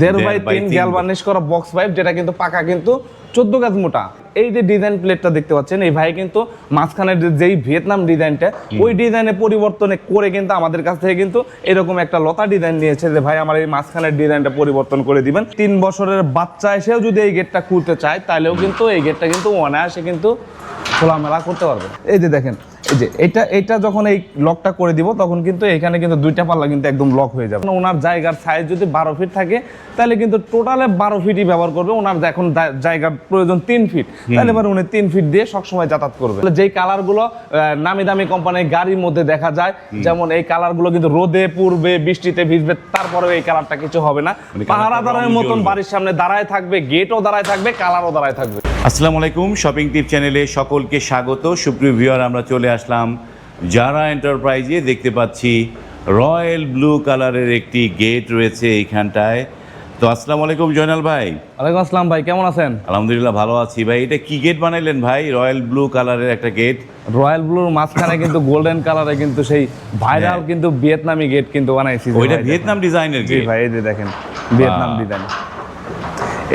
দেড় বাই তিন তিন। গ্যাল বার্নিশ করা বক্স পাইপ যেটা কিন্তু পাকা কিন্তু চোদ্দ গাছ মোটা। এই যে ডিজাইন প্লেটটা দেখতে পাচ্ছেন এই ভাই কিন্তু মাঝখানে যে- যেই ভিয়েতনাম ডিজাইনটা ওই ডিজাইনে পরিবর্তনে করে কিন্তু আমাদের কাছ থেকে কিন্তু এরকম একটা লতা ডিজাইন নিয়েছে যে ভাই আমার এই মাঝখানের ডিজাইনটা পরিবর্তন করে দিবেন। তিন বছরের বাচ্চা এসেও যদি এই গেটটা খুলতে চায় তাহলেও কিন্তু এই গেটটা কিন্তু অনায়াসে কিন্তু খোলামেলা করতে পারবে। এই যে দেখেন যে এটা এটা যখন এই লকটা করে দিব তখন কিন্তু এখানে কিন্তু দুইটা পাল্লা কিন্তু একদম লক হয়ে যাবে। ওনার জায়গার সাইজ যদি বারো ফিট থাকে তাহলে কিন্তু টোটালে বারো ফিটই ব্যবহার করবে। ওনার এখন জায়গার প্রয়োজন তিন ফিট তাহলে এবার উনি তিন ফিট দিয়ে সবসময় যাতায়াত করবে। যেই কালারগুলো নামি দামি কোম্পানির গাড়ির মধ্যে দেখা যায় যেমন এই কালারগুলো কিন্তু রোদে পূর্বে বৃষ্টিতে ভিজবে তারপরেও এই কালারটা কিছু হবে না। মানে পাহারাদারের মতন বাড়ির সামনে দাঁড়ায় থাকবে গেটও দাঁড়ায় থাকবে কালারও দাঁড়ায় থাকবে। আসসালামু আলাইকুম শপিং টিপ চ্যানেলে সকলকে স্বাগত। সুপ্রিয় ভিউয়ার আমরা চলে আসলাম যারা এন্টারপ্রাইজে দেখতে পাচ্ছি রয়্যাল ব্লু কালারের একটি গেট রয়েছে এইখানটায়। তো আসসালামু আলাইকুম জয়নাল ভাই। ওয়ালাইকুম আসসালাম ভাই কেমন আছেন? আলহামদুলিল্লাহ ভালো আছি ভাই। এটা কি গেট বানাইলেন ভাই? রয়্যাল ব্লু কালারের একটা গেট রয়্যাল ব্লুর মাঝখানে কিন্তু গোল্ডেন কালারে কিন্তু সেই ভাইরাল কিন্তু ভিয়েতনামি গেট কিন্তু বানাইছি। ওইটা ভিয়েতনাম ডিজাইনের গেট ভাই এই যে দেখেন ভিয়েতনাম ডিজাইন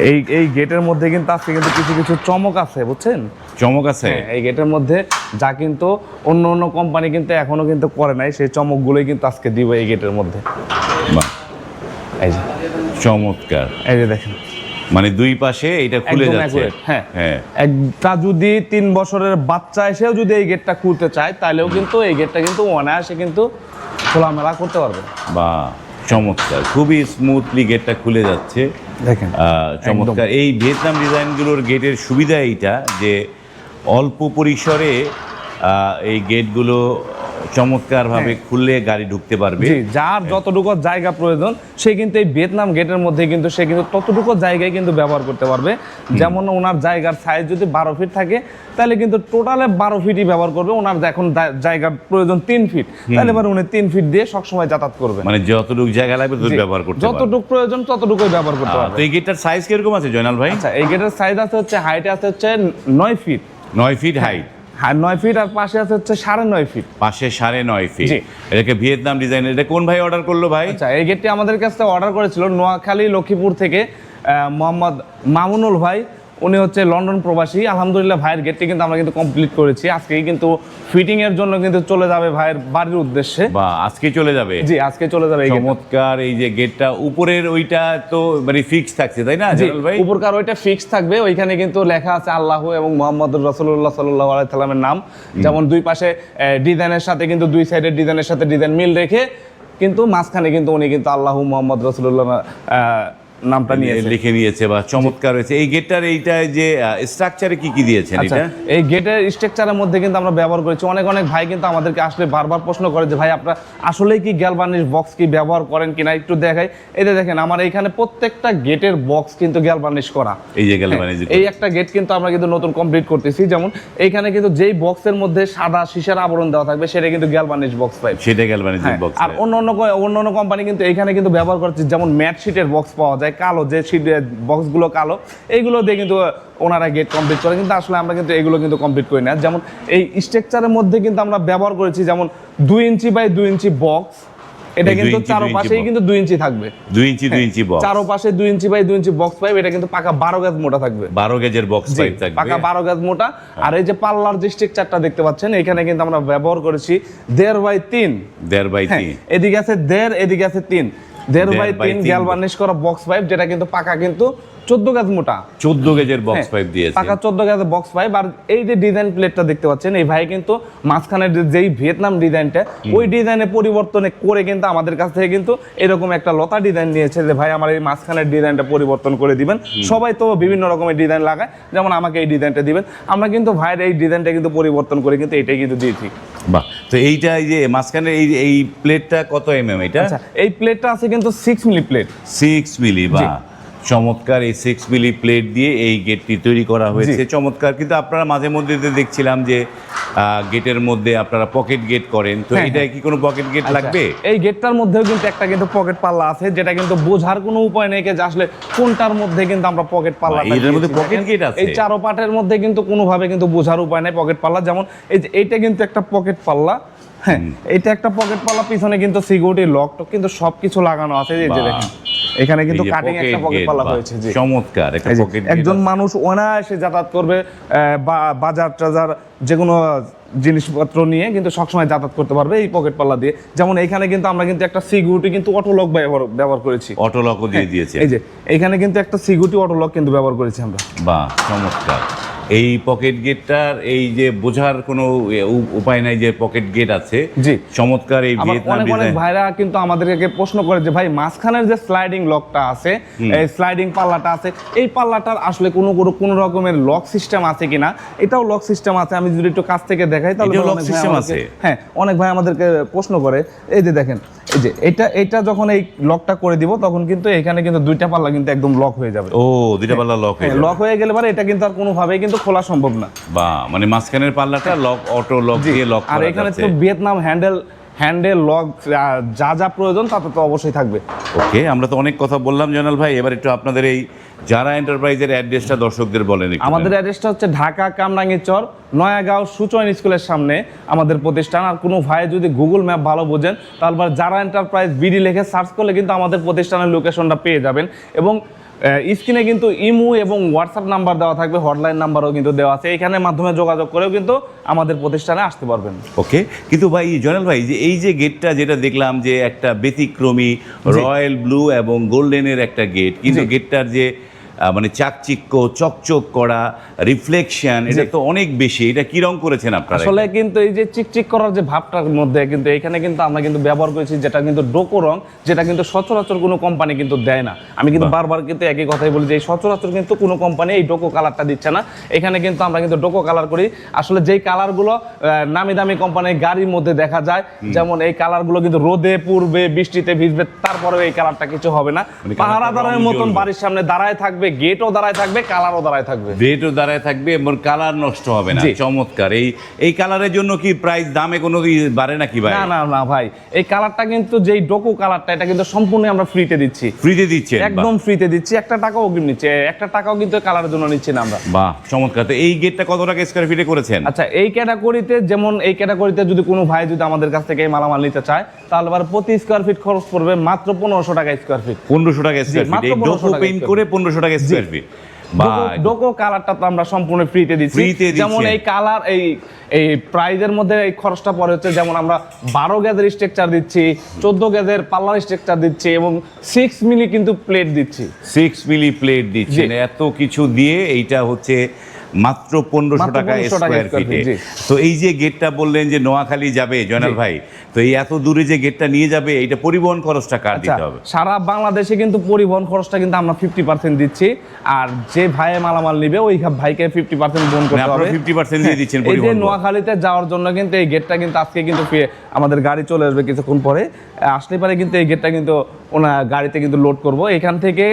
এই এই গেটের মধ্যে কিন্তু আজকে কিন্তু কিছু কিছু চমক আছে বুঝছেন? চমক আছে? হ্যাঁ, এই গেটের মধ্যে যা কিন্তু অন্য অন্য কোম্পানি কিন্তু এখনও কিন্তু করে নাই সেই চমকগুলোই কিন্তু আজকে দিব এই গেটের মধ্যে। বাহ, এই যে। চমৎকার। এই যে দেখেন। মানে দুই পাশে এটা খুলে যাচ্ছে। হ্যাঁ। হ্যাঁ। একটা যদি তিন বছরের বাচ্চা এসেও যদি এই গেটটা খুলতে চায় তাহলেও কিন্তু এই গেটটা কিন্তু অনায়াসে কিন্তু খোলামেলা করতে পারবে। বা চমৎকার। খুবই স্মুথলি গেটটা খুলে যাচ্ছে। দেখেন চমৎকার। এই ভিয়েতনাম ডিজাইনগুলোর গেটের সুবিধা এইটা যে অল্প পরিসরে এই গেটগুলো চমৎকারভাবে খুললে গাড়ি ঢুকতে পারবে। যার যতটুকু জায়গা প্রয়োজন সে কিন্তু এই ভিয়েতনাম গেটের মধ্যে কিন্তু সে কিন্তু ততটুকু জায়গায় কিন্তু ব্যবহার করতে পারবে। যেমন ওনার জায়গার সাইজ যদি বারো ফিট থাকে তাহলে কিন্তু টোটালে বারো ফিটই ব্যবহার করবে। ওনার এখন জায়গার প্রয়োজন তিন ফিট তাহলে এবার উনি তিন ফিট দিয়ে সবসময় যাতায়াত করবে। মানে যতটুকু জায়গা লাগবে ততটুকু ব্যবহার করতে পারবে। যতটুকু প্রয়োজন ততটুকুই ব্যবহার করতে পারবে। এই গেটটার সাইজ কীরকম আছে জয়নাল ভাই? আচ্ছা এই গেটের সাইজ আছে হচ্ছে হাইট আছে হচ্ছে নয় ফিট নয় ফিট হাইট হ্যাঁ নয় ফিট আর পাশে আছে হচ্ছে সাড়ে নয় ফিট পাশে সাড়ে নয় ফিট এটাকে ভিয়েতনাম ডিজাইন এটা কোন ভাই অর্ডার করল ভাই? আচ্ছা এই গেটটি আমাদের কাছে অর্ডার করেছিল নোয়াখালী লক্ষ্মীপুর থেকে মোহাম্মদ মামুনুল ভাই। উনি হচ্ছে লন্ডন প্রবাসী। আলহামদুলিল্লাহ ভাইয়ের গেটটি কিন্তু আমরা কিন্তু কমপ্লিট করেছি। আজকেই কিন্তু ফিটিং এর জন্য কিন্তু চলে যাবে ভাইয়ের বাড়ির উদ্দেশ্যে। বা আজকে চলে যাবে? জি আজকে চলে যাবে এই চমৎকার এই যে গেটটা উপরের ওইটা তো মানে ফিক্স থাকছে তাই না জি ভাই? উপরকার ওইটা ফিক্স থাকবে। ওইখানে কিন্তু লেখা আছে আল্লাহ এবং মোহাম্মদ রসুল্লাহ সাল্লাহ আলাইসাল্লামের নাম। যেমন দুই পাশে ডিজাইনের সাথে কিন্তু দুই সাইডের ডিজাইনের সাথে ডিজাইন মিল রেখে কিন্তু মাঝখানে কিন্তু উনি কিন্তু আল্লাহ মোহাম্মদ রসুল্লাহ নামটা নিয়েছে। লিখে নিয়েছে বা চমৎকার হয়েছে। এই গেটটার এইটা যে স্ট্রাকচারে কি কি দিয়েছেন আচ্ছা এটা? এই গেটের স্ট্রাকচারের মধ্যে কিন্তু আমরা ব্যবহার করেছি। অনেক অনেক ভাই কিন্তু আমাদেরকে আসলে বারবার প্রশ্ন করে যে ভাই আপনারা আসলেই কি গ্যালবানিশ বক্স কি ব্যবহার করেন কিনা? একটু দেখাই। এই দেখেন আমার এখানে প্রত্যেকটা গেটের বক্স কিন্তু গ্যালবানিশ করা। এই যে গ্যালভানিজ এই একটা গেট কিন্তু আমরা কিন্তু নতুন কমপ্লিট করতেছি। যেমন এইখানে কিন্তু যেই বক্সের মধ্যে সাদা সীসার আবরণ দেওয়া থাকবে সেটা কিন্তু গ্যালবানিশ বক্স পাইপ। সেটা গ্যালভানিজ হ্যাঁ, বক্স আর অন্য অন্য অন্য অন্য কোম্পানি কিন্তু এখানে কিন্তু ব্যবহার করছে যেমন ম্যাট শিটের বক্স পাওয়া যায় কালো যে শিট বক্সগুলো কালো এইগুলো দিয়ে কিন্তু ওনারা গেট কমপ্লিট করে। কিন্তু আসলে আমরা কিন্তু এগুলো কিন্তু কমপ্লিট করি না। যেমন এই স্ট্রাকচারের মধ্যে কিন্তু আমরা ব্যবহার করেছি যেমন দুই ইঞ্চি বাই দুই ইঞ্চি বক্স এটা কিন্তু চারোপাশেই কিন্তু দুই ইঞ্চি থাকবে। দুই ইঞ্চি দুই ইঞ্চি বক্স চারোপাশে দুই ইঞ্চি বাই দুই ইঞ্চি বক্স পাইপ এটা কিন্তু পাকা বারো গাছ মোটা থাকবে। বারো গেজের বক্স পাইপ থাকবে। পাকা বারো গাছ মোটা। আর এই যে পাল্লার যে স্ট্রাকচারটা দেখতে পাচ্ছেন এখানে কিন্তু আমরা ব্যবহার করেছি দেড় বাই তিন। দেড় বাই হ্যাঁ, তিন। এদিকে আছে দেড় এদিকে আছে তিন। দেড় বাই তিন গ্যালভানিশ করা বক্স পাইপ যেটা কিন্তু পাকা কিন্তু চোদ্দ গাছ মোটা। চোদ্দ গেজের বক্স হ্যাঁ, পাইপ দিয়েছে। পাকা চোদ্দ গাছের বক্স পাইপ আর এই যে ডিজাইন প্লেটটা দেখতে পাচ্ছেন এই ভাই কিন্তু মাঝখানে যেই ভিয়েতনাম ডিজাইনটা ওই ডিজাইনে পরিবর্তনে করে কিন্তু আমাদের কাছ থেকে কিন্তু এরকম একটা লতা ডিজাইন নিয়েছে যে ভাই আমার এই মাঝখানের ডিজাইনটা পরিবর্তন করে দিবেন। সবাই তো বিভিন্ন রকমের ডিজাইন লাগায় যেমন আমাকে এই ডিজাইনটা দিবেন। আমরা কিন্তু ভাইয়ের এই ডিজাইনটা কিন্তু পরিবর্তন করে কিন্তু এটাই কিন্তু দিয়েছি। বাহ তো এইটা এই যে মাঝখানে এই এই প্লেটটা কত এম এম এটা আচ্ছা এই প্লেটটা আছে কিন্তু six milli plate six milli বা। চমৎকার এই সিক্স মিলি প্লেট দিয়ে এই গেটটি তৈরি করা হয়েছে। চমৎকার কিন্তু আপনারা মাঝে মধ্যে দেখছিলাম যে গেটের মধ্যে আপনারা পকেট গেট করেন। তো হ্যাঁ, এটা কি কোনো পকেট গেট লাগবে? আচ্ছা, এই গেটটার মধ্যেও কিন্তু একটা কিন্তু পকেট পাল্লা আছে যেটা কিন্তু বোঝার কোনো উপায় নেই যে আসলে কোনটার মধ্যে কিন্তু আমরা পকেট পাল্লা বা, এটার মধ্যে পকেট গেট আছে? এই চারো পাটের মধ্যে কিন্তু কোনোভাবে কিন্তু বোঝার উপায় নেই পকেট পাল্লা যেমন এই যে এইটা কিন্তু একটা পকেট পাল্লা হ্যাঁ এটা একটা পকেট পাল্লা পিছনে কিন্তু সিকিউরিটি লক টক কিন্তু সবকিছু লাগানো আছে। এই যে দেখেন। এখানে কিন্তু কাটিং একটা পকেট বাহ, হয়েছে জি। চমৎকার একটা পকেট একজন মানুষ অনায়াসে যাতায়াত করবে বাজার টাজার যে কোনো জিনিসপত্র নিয়ে কিন্তু সবসময় যাতায়াত করতে পারবে এই পকেট পাল্লা দিয়ে। যেমন এখানে কিন্তু আমরা কিন্তু একটা সিকিউরিটি কিন্তু অটো লক ব্যবহার ব্যবহার করেছি। অটো লকও দিয়ে দিয়েছে। এই যে এখানে কিন্তু একটা সিকিউরিটি অটো লক কিন্তু ব্যবহার করেছি আমরা। বাহ চমৎকার। এই পকেট গেটটার এই যে বোঝার কোনো উপায় নাই যে পকেট গেট আছে। জি। চমৎকার এই ভিয়েতনাম অনেক অনেক ভাইরা কিন্তু আমাদেরকে প্রশ্ন করে যে ভাই মাঝখানের যে স্লাইডিং লকটা আছে এই স্লাইডিং পাল্লাটা আছে এই পাল্লাটার আসলে কোনো কোনো রকমের লক সিস্টেম আছে কিনা? এটাও লক সিস্টেম আছে আমি যদি একটু কাছ থেকে দেখাই তাহলে লক আমাদেরকে- আছে? হ্যাঁ অনেক ভাই আমাদেরকে প্রশ্ন করে। এই যে দেখেন যে এটা এটা যখন এই লকটা করে দিব তখন কিন্তু এখানে কিন্তু দুইটা পাল্লা কিন্তু একদম লক হয়ে যাবে। ও দুইটা পাল্লা লক হয়ে লক হয়ে গেলে পরে এটা কিন্তু আর কোনোভাবেই কিন্তু খোলা সম্ভব না। বা মানে মাঝখানের পাল্লাটা লক অটো লক দিয়ে লক আর এখানে তো ভিয়েতনাম হ্যান্ডেল হ্যান্ডেল লক যা যা প্রয়োজন তাতে তো অবশ্যই থাকবে। ওকে আমরা তো অনেক কথা বললাম জয়নাল ভাই এবার একটু আপনাদের এই যারা এন্টারপ্রাইজের অ্যাড্রেসটা দর্শকদের বলেন আমাদের অ্যাড্রেসটা হচ্ছে ঢাকা কামরাঙ্গি চর নয়াগাঁও সুচয়ন স্কুলের সামনে আমাদের প্রতিষ্ঠান। আর কোনো ভাই যদি গুগল ম্যাপ ভালো বোঝেন তাহলে যারা এন্টারপ্রাইজ বিডি লিখে সার্চ করলে কিন্তু আমাদের প্রতিষ্ঠানের লোকেশনটা পেয়ে যাবেন। এবং স্ক্রিনে কিন্তু ইমু এবং হোয়াটসঅ্যাপ নাম্বার দেওয়া থাকবে হটলাইন নাম্বারও কিন্তু দেওয়া আছে। এখানে মাধ্যমে যোগাযোগ করেও কিন্তু আমাদের প্রতিষ্ঠানে আসতে পারবেন। ওকে কিন্তু ভাই জয়নাল ভাই যে এই যে গেটটা যেটা দেখলাম যে একটা ব্যতিক্রমী রয়্যাল ব্লু এবং গোল্ডেনের একটা গেট কিন্তু গেটটার যে মানে চাকচিক্য চকচক করা রিফ্লেকশন এটা তো অনেক বেশি। এটা কি রং করেছেন আপনারা আসলে কিন্তু এই যে চিকচিক করার যে ভাবটার মধ্যে কিন্তু এখানে কিন্তু আমরা কিন্তু ব্যবহার করেছি যেটা কিন্তু ডোকো রং যেটা কিন্তু সচরাচর কোনো কোম্পানি কিন্তু দেয় না। আমি কিন্তু বারবার কিন্তু একই কথাই বলি যে এই সচরাচর কিন্তু কোনো কোম্পানি এই ডোকো কালারটা দিচ্ছে না। এখানে কিন্তু আমরা কিন্তু ডোকো কালার করি। আসলে যেই কালারগুলো নামি দামি কোম্পানির গাড়ির মধ্যে দেখা যায় যেমন এই কালারগুলো কিন্তু রোদে পূর্বে বৃষ্টিতে ভিজবে তারপরেও এই কালারটা কিছু হবে না। মানে পাহারাদারের মতন বাড়ির সামনে দাঁড়ায় থাকবে গেটও দাঁড়ায় থাকবে কালারও দাঁড়ায় থাকবে। রেটও দাঁড়ায় থাকবে এবং কালার নষ্ট হবে না। চমৎকার। এই এই কালারের জন্য কি প্রাইস দামে কোনো বাড়ে নাকি ভাই? না না না ভাই। এই কালারটা কিন্তু যেই ডোকো কালারটা এটা কিন্তু সম্পূর্ণ আমরা ফ্রিতে দিচ্ছি। ফ্রিতে দিচ্ছেন বাহ। একদম ফ্রিতে দিচ্ছি। একটা টাকাও অগ্রিম নিচ্ছে। একটা টাকাও কিন্তু কালারের জন্য নিচ্ছি না আমরা। বাহ চমৎকার। তো এই গেটটা কত টাকা স্কোয়ার ফিটে করেছেন? আচ্ছা এই ক্যাটাগরিতে যেমন এই ক্যাটাগরিতে যদি কোনো ভাই যদি আমাদের কাছ থেকে মালামাল নিতে চায় তাহলে আবার প্রতি স্কোয়ার ফিট খরচ পড়বে মাত্র পনেরোশো টাকা স্কোয়ার ফিট পনেরোশো টাকা স্কোয়ার ফিট মাত্র এই 1500 ডোকো টাকা পেইন্ট square করে পনেরোশো টাকা স্কোয়ার ফিট ডোকো কালারটা তো আমরা সম্পূর্ণ ফ্রিতে দিচ্ছি। যেমন এই কালার এই এই প্রাইজের মধ্যে এই খরচটা পড়ে হচ্ছে যেমন আমরা বারো গেজের স্ট্রাকচার দিচ্ছি চোদ্দ গেজের পাল্লার স্ট্রাকচার দিচ্ছি এবং সিক্স মিলি কিন্তু প্লেট দিচ্ছি। সিক্স মিলি প্লেট দিচ্ছি এত কিছু দিয়ে এইটা হচ্ছে মাত্র পনেরোশো টাকা স্কোয়ার ফিটে তো এই যে গেটটা বললেন যে নোয়াখালী যাবে জয়নাল ভাই তো এই এত দূরে যে গেটটা নিয়ে যাবে এইটা পরিবহন খরচটা কার আচ্ছা দিতে হবে? সারা বাংলাদেশে কিন্তু পরিবহন খরচটা কিন্তু আমরা ফিফটি পার্সেন্ট দিচ্ছি আর যে ভাই মালামাল নিবে ওই ভাইকে ফিফটি পার্সেন্ট বহন করতে হবে। 50% দিয়ে দিচ্ছেন এই যে নোয়াখালীতে যাওয়ার জন্য কিন্তু এই গেটটা কিন্তু আজকে কিন্তু আমাদের গাড়ি চলে আসবে কিছুক্ষণ পরে। আসলে পারে কিন্তু এই গেটটা কিন্তু ওনার গাড়িতে কিন্তু লোড করব। এখান থেকে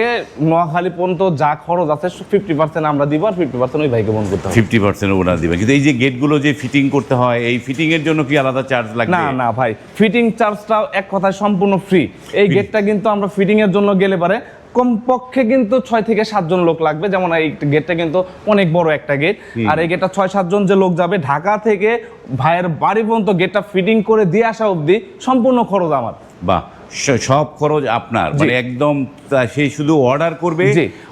নোয়াখালী পর্যন্ত যা খরচ আছে ফিফটি পার্সেন্ট আমরা দিব আর ফিফটি পার্সেন্ট ওই ভাইকে বহন করতে হবে। ফিফটি পার্সেন্ট ওনার দিবেন। কিন্তু এই যে গেটগুলো যে ফিটিং করতে হয় এই ফিটিং এর জন্য কি আলাদা চার্জ লাগবে? না না ভাই ফিটিং চার্জটাও এক কথায় সম্পূর্ণ ফ্রি এই গেটটা কিন্তু আমরা ফিটিং এর জন্য গেলে পারে কমপক্ষে কিন্তু ছয় থেকে সাতজন লোক লাগবে। যেমন এই গেটটা কিন্তু অনেক বড় একটা গেট। আর এই গেটটা ছয় সাতজন যে লোক যাবে ঢাকা থেকে ভাইয়ের বাড়ি পর্যন্ত গেটটা ফিটিং করে দিয়ে আসা অবধি সম্পূর্ণ খরচ আমার। বা সব খরচ আপনার। মানে একদম সেই শুধু অর্ডার করবে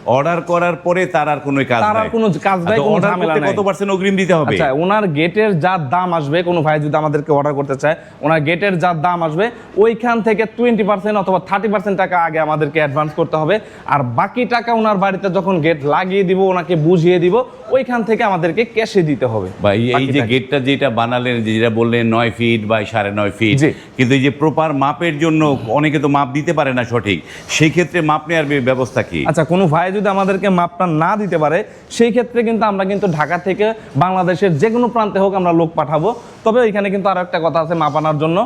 অর্ডার করার পরে তার আর কোনো কাজ তার আর কোনো কাজ নাই, কোনো অর্ডার ঝামেলা করতে নাই। কত পার্সেন্ট অগ্রিম দিতে হবে? আচ্ছা ওনার গেটের যা দাম আসবে কোনো ভাই যদি আমাদেরকে অর্ডার করতে চায় ওনার গেটের যা দাম আসবে ওইখান থেকে টোয়েন্টি পার্সেন্ট অথবা থার্টি পার্সেন্ট টাকা আগে আমাদেরকে অ্যাডভান্স করতে হবে। আর বাকি টাকা ওনার বাড়িতে যখন গেট লাগিয়ে দিব ওনাকে বুঝিয়ে দিব ওইখান থেকে আমাদেরকে ক্যাশে দিতে হবে। বা এই- যে গেটটা যেটা বানালেন যেটা বললেন নয় ফিট বা সাড়ে নয় ফিট কিন্তু এই যে প্রপার মাপের জন্য অনেকে তো মাপ দিতে পারে না সঠিক। সেই ক্ষেত্রে মাপ নেওয়ার ব্যবস্থা কি? আচ্ছা কোনো ভাই যদি আমাদেরকে মাপটা না দিতে পারে সেই ক্ষেত্রে কিন্তু আমরা কিন্তু ঢাকা থেকে বাংলাদেশের যে কোনো প্রান্তে হোক আমরা লোক পাঠাবো। তবে এখানে কিন্তু আরও একটা কথা আছে মাপানোর জন্য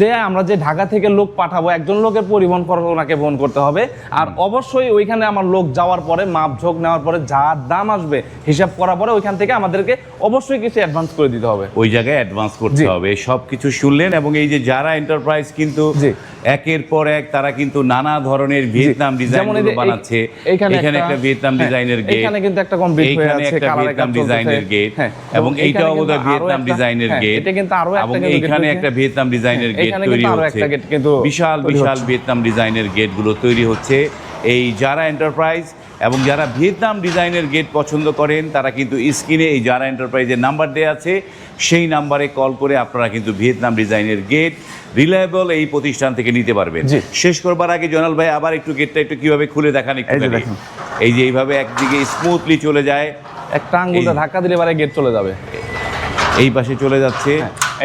যে আমরা যে ঢাকা থেকে লোক পাঠাবো একজন লোকের পরিবহন খরচ ওনাকে বহন করতে হবে। আর অবশ্যই ওইখানে আমার লোক যাওয়ার পরে মাপ ঝোঁক নেওয়ার পরে যা দাম আসবে হিসাব করার পরে ওইখান থেকে আমাদেরকে অবশ্যই কিছু অ্যাডভান্স করে দিতে হবে। ওই জায়গায় অ্যাডভান্স করতে হবে। সব কিছু শুনলেন এবং এই যে যারা এন্টারপ্রাইজ কিন্তু জি। একের পর এক তারা কিন্তু নানা ধরনের ভিয়েতনাম ডিজাইন বানাচ্ছে। এখানে একটা ভিয়েতনাম হ্যাঁ, ডিজাইনের গেট এখানে কিন্তু একটা কমপ্লিট হয়ে আছে, একটা ভিয়েতনাম ডিজাইনের গেট হ্যাঁ, এবং এইটা বোধহয় ভিয়েতনাম ডিজাইনের হ্যাঁ, গেট এটা কিন্তু আরও একটা কিন্তু এখানে একটা ভিয়েতনাম ডিজাইনের হ্যাঁ, গেট তৈরি হচ্ছে। বিশাল বিশাল। ভিয়েতনাম ডিজাইনের গেটগুলো তৈরি হচ্ছে। এই যারা এন্টারপ্রাইজ এবং যারা ভিয়েতনাম ডিজাইনের গেট পছন্দ করেন তারা কিন্তু স্ক্রিনে এই যারা এন্টারপ্রাইজের নাম্বার দেওয়া আছে। সেই নাম্বারে কল করে আপনারা কিন্তু ভিয়েতনাম ডিজাইনের গেট রিলায়েবল এই প্রতিষ্ঠান থেকে নিতে পারবেন। শেষ করবার আগে জনাল ভাই আবার একটু গেটটা একটু কীভাবে খুলে দেখান একটু এই যে দেখুন। এই যে এইভাবে একদিকে স্মুথলি চলে যায়। একটা আঙ্গুলটা ধাক্কা দিলে এবারে গেট চলে যাবে। এই পাশে চলে যাচ্ছে।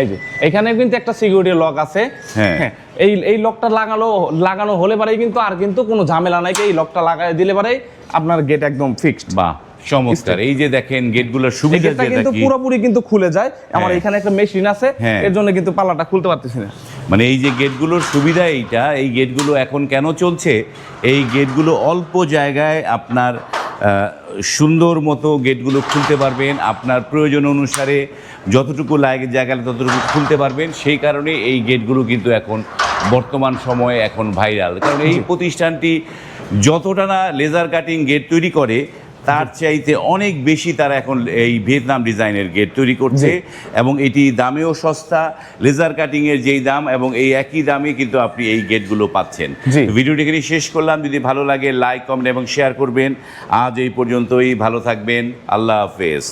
এই যে। এখানে কিন্তু একটা সিকিউরিটি লক আছে। হ্যাঁ। এই এই লকটা লাগানো লাগানো হলে পারেই কিন্তু আর কিন্তু কোনো ঝামেলা নাই এই লকটা লাগাই দিলে পারেই আপনার গেট একদম ফিক্সড বাহ চমৎকার। এই যে দেখেন গেটগুলোর সুবিধা যেটা কিন্তু পুরোপুরি কিন্তু খুলে যায়। আমার হ্যাঁ। এখানে একটা মেশিন আছে হ্যাঁ। এর জন্য কিন্তু পাল্লাটা খুলতে পারতেছি না। মানে এই যে গেটগুলোর সুবিধা এইটা এই গেটগুলো এখন কেন চলছে? এই গেটগুলো অল্প জায়গায় আপনার সুন্দর মতো গেটগুলো খুলতে পারবেন। আপনার প্রয়োজন অনুসারে যতটুকু লাগে জায়গা ততটুকু খুলতে পারবেন। সেই কারণে এই গেটগুলো কিন্তু এখন বর্তমান সময়ে এখন ভাইরাল। কারণ এই প্রতিষ্ঠানটি যতটা না লেজার কাটিং গেট তৈরি করে তার চাইতে অনেক বেশি তারা এখন এই ভিয়েতনাম ডিজাইনের গেট তৈরি করছে এবং এটি দামেও সস্তা লেজার কাটিং এর যেই দাম এবং এই একই দামে কিন্তু আপনি এই গেটগুলো পাচ্ছেন। ভিডিওটি এখানে শেষ করলাম। যদি ভালো লাগে লাইক কমেন্ট এবং শেয়ার করবেন। আজ এই পর্যন্তই। ভালো থাকবেন। আল্লাহ হাফেজ।